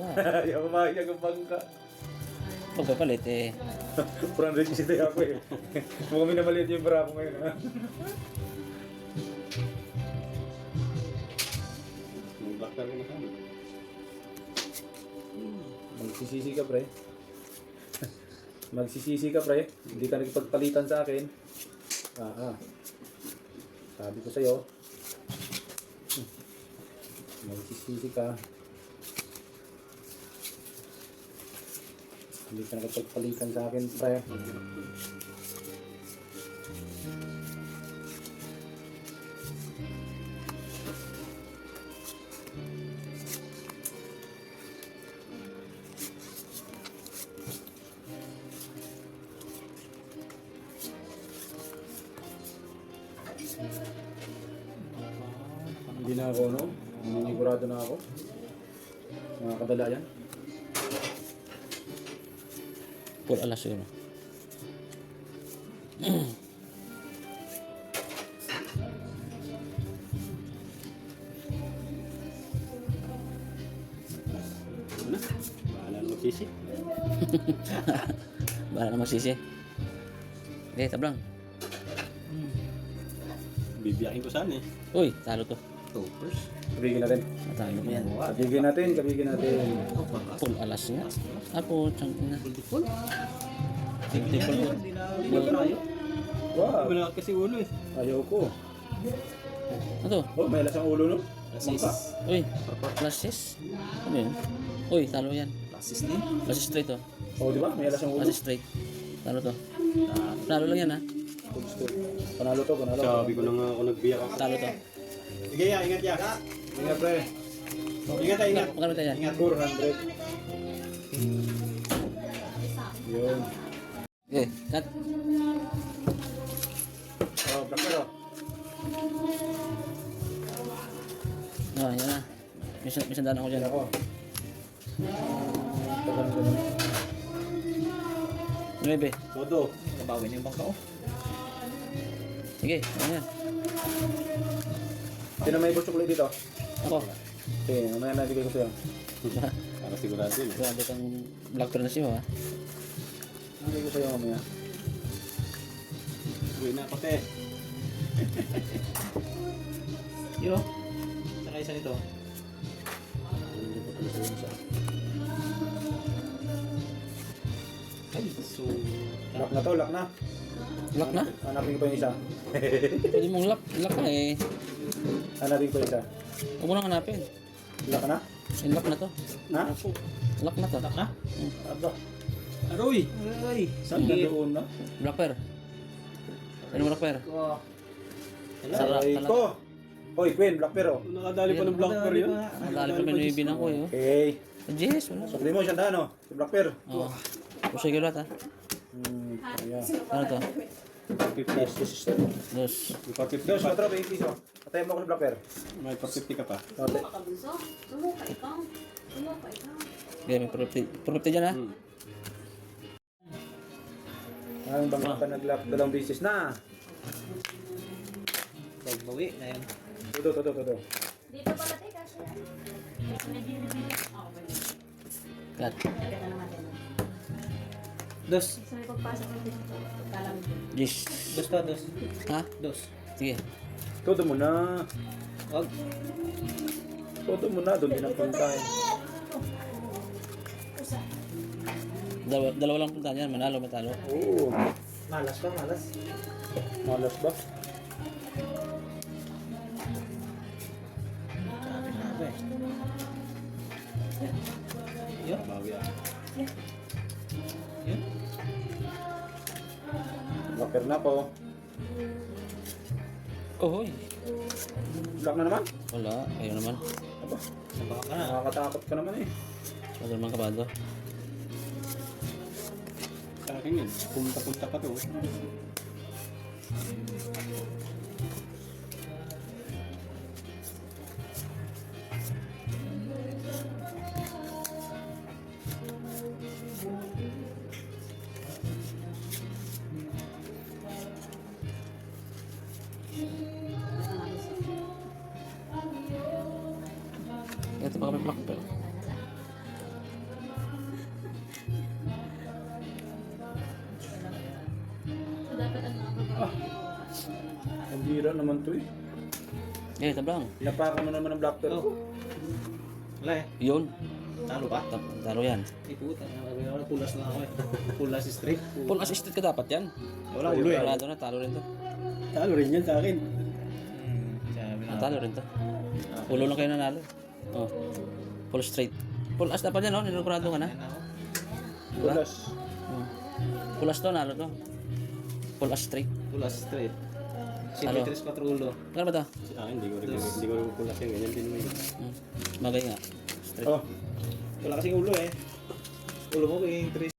Wala. Ayaw mamayag ang bangka. Pagpapalit eh. 400 isita ako eh. Mukhang minamaliit yung bra ko ngayon ha. May black car na kami. Magsisisi ka pre. Magsisisi ka pre. Hindi ka nagpagpalitan sa akin. Ah, ah. Sabi ko sa'yo. Magsisisi ka. Hindi ka nakapagpalitan sa akin, pre. Hindi na ako, no? Nanginigurado na ako. Mga kadala yan. Full alas yun. Bahala na magsisi. Bahala na magsisi. Okay, tablang. Bibiyakin ko sana eh. Uy, talo to. Toppers. Kabigin natin. Natalo mo yan. Kabigin natin, kabigin natin. Full alas nga. Apo, chang na. Multiple. Multiple po. Hindi na tayo. Wow, Wala kasi ulo eh. ayaw ko. Ano? Oh, may lasang ulo, no? Assist. Uy, flashes. Ano yun? Uy, talo yan. Assist din. Flashes straight to. Oh, di ba? May lasang ulo. Flashes straight. Talo to. Talo lang yan ha. Panalo to, panalo. Sabi ko na nga ako nagbiyak ako. Talo to. Sige ya, ingat ya. Ingat, pre. Ingat ya, ingat. Magkano tayo yan? Ingat. 400. Yun. Okay, cut. Oh, black pero. Oh, yan na. May may isang daan ako dyan. Ako. Nuebe. Todo. Nabawin yung bangka ko. Sige, ano yan? Sino may butsok dito? Ako. Sige, mamaya na bigay ko sa'yo. Para sigurado yun. Grabe kang black pearl na siya ha. Bigay ko sa'yo mamaya. Uwi na, pate. Yun o. Saka isa nito. Ay, so... Lock na to, lock na. Lock na? Hanapin ko pa yung isa. Pwede mong lock. Lock na eh. Hanapin ko isa. Huwag mo nang hanapin. Lock na? Eh, Lock na to. Ha? Lock na to. Lock na? Aba, Aroy! Aroy! saan na doon na? Black pearl. Ano mo black pearl? Wala. Sarap Aray talaga. ko! Hoy, Queen, black pero. Nakadali pa ng black pearl yun. Nadali pa may binang ko eh. oh. Okay. Yes, wala. Sabi mo, siyang no? Si black pero. Oo. Puso yung lahat ha. Hmm, ayan. Ano to? 50. Dos. May 450 Dos, pa. 4, 20 piso. Patay mo ako sa black pero. May 450 ka pa. Okay. Kabunso, sumo ka ikaw. Sumo ka ikaw. Okay, may propty. Propty dyan ha. Hmm. Ang bangka ka nag-lock dalawang beses na. Pagbawi na yan. Todo, todo, todo. Dito pala tayo kasi. Cut. Dos. Pagpasok ko dito. Kalam. Yes. Dos to, dos. Ha? Dos. Sige. Todo mo na. Wag. Todo mo na. Doon din ang punta eh. Dalawa, dalawa lang punta yan. Manalo, matalo. Oo. Malas ba, malas? Malas ba? Yun. Bawi ah. Yun. Pero na po. Oh, hoy. Black na naman. Wala. Ayaw naman. Aba, Sabaka ka na. nakakatakot ka naman eh. Wala naman kabado. Sa akin yun. Punta-punta pa to. Ito pa kami makapel. Ah, ang hira naman to eh. Eh, tablang. Napakan mo naman ang black belt ko. Oh. Wala eh. Yun. Talo ba? Talo yan. Ay puta, wala pulas na ako eh. Pulas straight. Pulas straight ka dapat yan. Wala ulo eh. Wala na, talo rin to. Talo rin yan sa akin. Hmm, sabi na. Ah, talo rin to. Ulo lang kayo nanalo. Oh. Full straight. Full as dapat yan, no? Ninugurado ka na. Diba? Pulas. Oh. Full as to, nalo to. Full as straight. Pulas straight. Si Talo. Petris 4 ulo. Ano ba to? Ah, hindi ko rin hindi ko rin pulas yung ganyan din mo eh. Hmm. Bagay nga. Straight. Oh, Wala kasing ulo eh. Ulo mo kay Tris